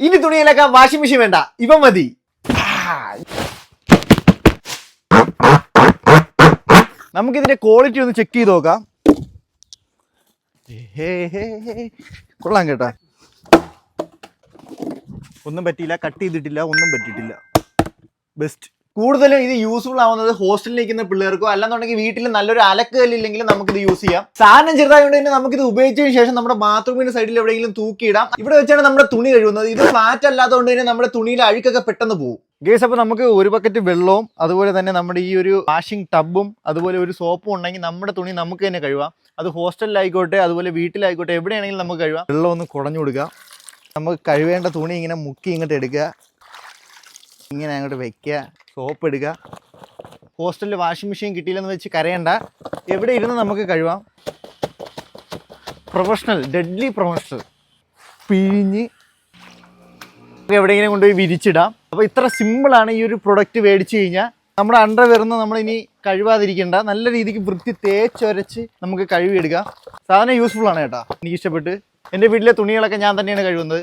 ഇനി തുണിയിലൊക്കെ washing machine വേണ്ട. ഇവ മതി. നമുക്കിതിന്റെ ക്വാളിറ്റി ഒന്ന് ചെക്ക് ചെയ്ത് നോക്കാം. കൊള്ളാം കേട്ടാ. ഒന്നും പറ്റിയില്ല കട്ട് ചെയ്തിട്ടില്ല ഒന്നും പറ്റിയിട്ടില്ല. ബെസ്റ്റ് കൂടുതലും ഇത് യൂസ്ഫുൾ ആവുന്നത് ഹോസ്റ്റലിൽ നിൽക്കുന്ന പിള്ളേർക്കോ അല്ലെന്നുണ്ടെങ്കിൽ വീട്ടിൽ നല്ലൊരു അലക്കുകല്ലില്ലെങ്കിലും നമുക്കിത് യൂസ് ചെയ്യാം. സാധനം ചെറുതായതുകൊണ്ട് തന്നെ നമുക്കിത് ഉപയോഗിച്ചതിന് ശേഷം നമ്മുടെ ബാത്റൂമിന്റെ സൈഡിൽ എവിടെയെങ്കിലും തൂക്കിയിടാം. ഇവിടെ വെച്ചാണ് നമ്മുടെ തുണി കഴുകുന്നത്. ഇത് ഫ്ലാറ്റ് അല്ലാത്തതുകൊണ്ട് തന്നെ നമ്മുടെ തുണിയിൽ അഴുക്കൊക്കെ പെട്ടെന്ന് പോകും ഗേസ് അപ്പോൾ നമുക്ക് ഒരു ബക്കറ്റ് വെള്ളവും അതുപോലെ തന്നെ നമ്മുടെ ഈ ഒരു വാഷിംഗ് ടബും അതുപോലെ ഒരു സോപ്പും ഉണ്ടെങ്കിൽ നമ്മുടെ തുണി നമുക്ക് തന്നെ കഴുകാം. അത് ഹോസ്റ്റലിലായിക്കോട്ടെ അതുപോലെ വീട്ടിലായിക്കോട്ടെ എവിടെയാണെങ്കിലും നമുക്ക് കഴുകാം. വെള്ളം ഒന്ന് കുടഞ്ഞു കൊടുക്കുക നമുക്ക് കഴുകേണ്ട തുണി ഇങ്ങനെ മുക്കി ഇങ്ങോട്ട് എടുക്കുക. ഇങ്ങനെ അങ്ങോട്ട് വെക്കുക സോപ്പ് എടുക്കുക ഹോസ്റ്റലിൽ വാഷിംഗ് മെഷീൻ കിട്ടിയില്ലെന്ന് വെച്ച് കരയണ്ട. എവിടെ ഇരുന്ന് നമുക്ക് കഴിവാം? പ്രൊഫഷണൽ ഡെഡ്ലി പ്രൊഫഷണൽ പിഴിഞ്ഞ് എവിടെയെങ്കിലും കൊണ്ടുപോയി വിരിച്ചിടാം. അപ്പോൾ ഇത്ര സിമ്പിളാണ് ഈ ഒരു പ്രൊഡക്റ്റ് മേടിച്ച് കഴിഞ്ഞാൽ നമ്മുടെ അണ്ടർ വരുന്ന നമ്മളിനി കഴുകാതിരിക്കേണ്ട നല്ല രീതിക്ക് വൃത്തി തേച്ചൊരച്ച് നമുക്ക് കഴുകിയെടുക്കാം. സാധനം യൂസ്ഫുൾ ആണ് കേട്ടോ. എനിക്ക് ഇഷ്ടപ്പെട്ട്. എന്റെ വീട്ടിലെ തുണികളൊക്കെ ഞാൻ തന്നെയാണ് കഴുകുന്നത്.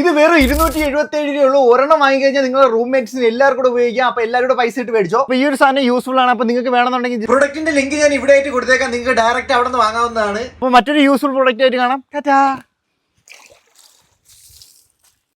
ഇത് വെറും ഇരുന്നൂറ്റി എഴുപത്തി ഏഴ് രൂപയുള്ളൂ ഒരെണ്ണം വാങ്ങിക്കഴിഞ്ഞാൽ നിങ്ങളുടെ റൂംമേറ്റ്സിന് എല്ലാവർക്കും കൂടെ ഉപയോഗിക്കാം. അപ്പൊ എല്ലാവരും കൂടെ പൈസ ഇട്ട് മേടിച്ചോ. അപ്പൊ ഈ ഒരു സാധനം യൂസ്ഫുൾ ആണ്. അപ്പൊ നിങ്ങൾക്ക് വേണമെന്നുണ്ടെങ്കിൽ പ്രൊഡക്റ്റിന്റെ ലിങ്ക് ഞാൻ ഇവിടെ ആയിട്ട് കൊടുത്തേക്കാം. നിങ്ങൾക്ക് ഡയറക്റ്റ് അവിടെ നിന്ന് വാങ്ങാവുന്നതാണ്. അപ്പൊ മറ്റൊരു യൂസ്ഫുൾ പ്രൊഡക്റ്റ് ആയിട്ട് കാണാം. ടാറ്റാ